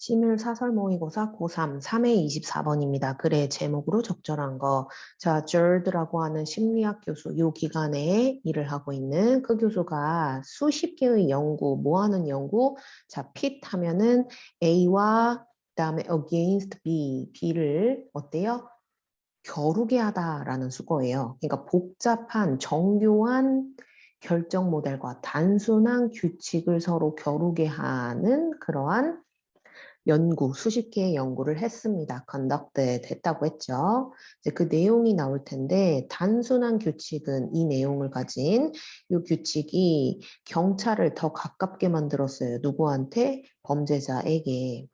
시밀 사설 모의고사 고3 3회 24번입니다. 글의 제목으로 적절한 거. 자, 저드라고 하는 심리학 교수, 요 기간에 일을 하고 있는 그 교수가 수십 개의 연구, 뭐 하는 연구? 자, 핏 하면은 A와 그다음에 against B, B를 어때요? 겨루게 하다라는 수거예요. 그러니까 복잡한 정교한 결정 모델과 단순한 규칙을 서로 겨루게 하는 그러한 연구, 수십 개의 연구를 했습니다. conducted 했다고 했죠. 이제 그 내용이 나올 텐데 단순한 규칙은 이 내용을 가진 이 규칙이 경찰을 더 가깝게 만들었어요. 누구한테? 범죄자에게.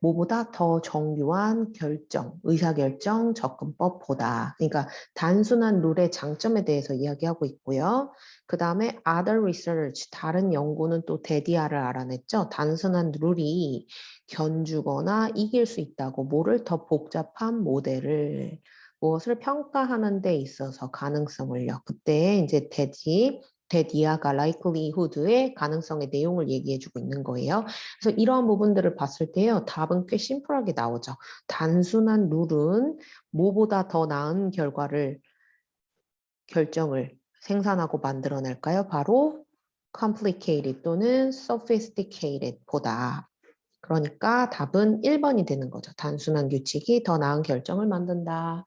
뭐보다 더 정교한 결정, 의사결정 접근법보다. 그러니까 단순한 룰의 장점에 대해서 이야기하고 있고요. 그 다음에 other research, 다른 연구는 또 데디아를 알아냈죠. 단순한 룰이 견주거나 이길 수 있다고 뭐를 더 복잡한 모델을 무엇을 평가하는 데 있어서 가능성을요. 그때 이제 데디 데디아가 likelihood의 가능성의 내용을 얘기해주고 있는 거예요. 그래서 이러한 부분들을 봤을 때요, 답은 꽤 심플하게 나오죠. 단순한 룰은 뭐보다 더 나은 결과를 결정을 생산하고 만들어낼까요? 바로 complicated 또는 sophisticated 보다. 그러니까 답은 1번이 되는 거죠. 단순한 규칙이 더 나은 결정을 만든다.